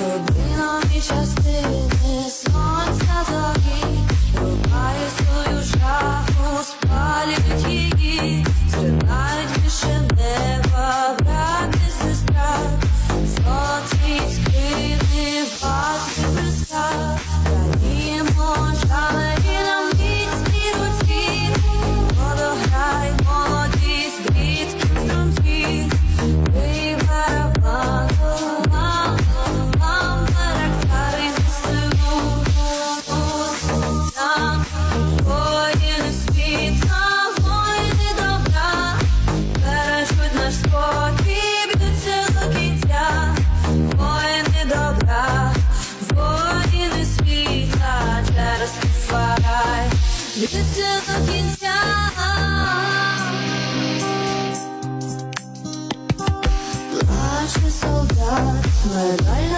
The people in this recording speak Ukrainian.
Рубинові частини Б'ються до кінця. Плаче солдат, медаль